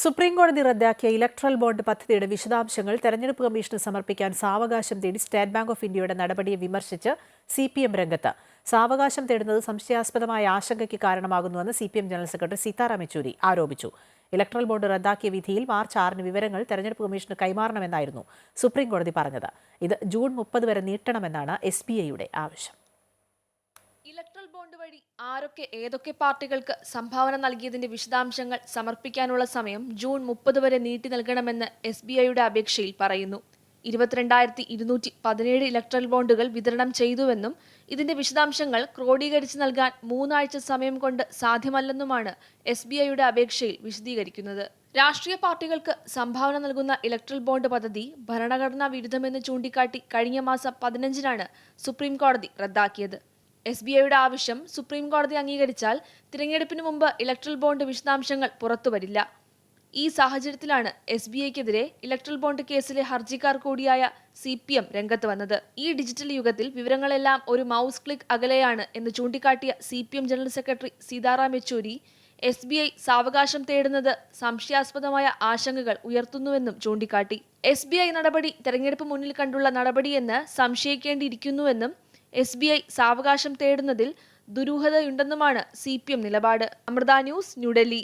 Supreme കോടതി റദ്ദാക്കിയ electoral bond പദ്ധതിയുടെ വിശദാംശങ്ങൾ തെരഞ്ഞെടുപ്പ് കമ്മീഷന് സമർപ്പിക്കാൻ സാവകാശം തേടി സ്റ്റേറ്റ് ബാങ്ക് ഓഫ് ഇന്ത്യയുടെ നടപടിയെ വിമർശിച്ച് സി പി എം രംഗത്ത്. സാവകാശം തേടുന്നത് സംശയാസ്പദമായ ആശങ്കയ്ക്ക് കാരണമാകുന്നുവെന്ന് C P M general secretary Sitaram Yechury ആരോപിച്ചു. ഇലക്ട്രൽ ബോണ്ട് റദ്ദാക്കിയ വിധിയിൽ മാർച്ച് ആറിന് വിവരങ്ങൾ തെരഞ്ഞെടുപ്പ് കമ്മീഷന് കൈമാറണമെന്നായിരുന്നു സുപ്രീം കോടതി പറഞ്ഞത്. ഇത് ജൂൺ മുപ്പത് വരെ നീട്ടണമെന്നാണ് എസ് ബി ഐയുടെ ആവശ്യം. ഇലക്ട്രൽ ബോണ്ട് വഴി ആരൊക്കെ ഏതൊക്കെ പാർട്ടികൾക്ക് സംഭാവന നൽകിയതിന്റെ വിശദാംശങ്ങൾ സമർപ്പിക്കാനുള്ള സമയം ജൂൺ മുപ്പത് വരെ നീട്ടി നൽകണമെന്ന് എസ് ബി ഐയുടെ അപേക്ഷയിൽ പറയുന്നു. ഇരുപത്തിരണ്ടായിരത്തി ഇരുന്നൂറ്റി പതിനേഴ് ഇലക്ട്രൽ ബോണ്ടുകൾ വിതരണം ചെയ്തുവെന്നും ഇതിന്റെ വിശദാംശങ്ങൾ ക്രോഡീകരിച്ച് നൽകാൻ മൂന്നാഴ്ച സമയം കൊണ്ട് സാധ്യമല്ലെന്നുമാണ് എസ് ബി ഐയുടെ അപേക്ഷയിൽ വിശദീകരിക്കുന്നത്. രാഷ്ട്രീയ പാർട്ടികൾക്ക് സംഭാവന നൽകുന്ന ഇലക്ട്രൽ ബോണ്ട് പദ്ധതി ഭരണഘടനാ വിരുദ്ധമെന്ന് ചൂണ്ടിക്കാട്ടി കഴിഞ്ഞ മാസം പതിനഞ്ചിനാണ് സുപ്രീം കോടതി റദ്ദാക്കിയത്. എസ് ബി ഐയുടെ ആവശ്യം സുപ്രീം കോടതി അംഗീകരിച്ചാൽ തിരഞ്ഞെടുപ്പിന് മുമ്പ് ഇലക്ട്രൽ ബോണ്ട് വിശദാംശങ്ങൾ പുറത്തുവരില്ല. ഈ സാഹചര്യത്തിലാണ് എസ് ബി ഐക്കെതിരെ ഇലക്ട്രൽ ബോണ്ട് കേസിലെ ഹർജിക്കാർ കൂടിയായ സി പി എം രംഗത്ത് വന്നത്. ഈ ഡിജിറ്റൽ യുഗത്തിൽ വിവരങ്ങളെല്ലാം ഒരു മൗസ് ക്ലിക്ക് അകലെയാണ് എന്ന് ചൂണ്ടിക്കാട്ടിയ C P M general secretary Sitaram Yechury S B I സാവകാശം തേടുന്നത് സംശയാസ്പദമായ ആശങ്കകൾ ഉയർത്തുന്നുവെന്നും ചൂണ്ടിക്കാട്ടി. എസ് ബി ഐ നടപടി തെരഞ്ഞെടുപ്പ് മുന്നിൽ കണ്ടുള്ള നടപടിയെന്ന് സംശയിക്കേണ്ടിയിരിക്കുന്നുവെന്നും എസ് ബി ഐ സാവകാശം തേടുന്നതിൽ ദുരൂഹതയുണ്ടെന്നുമാണ് സി പി എം നിലപാട്. അമൃത ന്യൂസ് ന്യൂഡൽഹി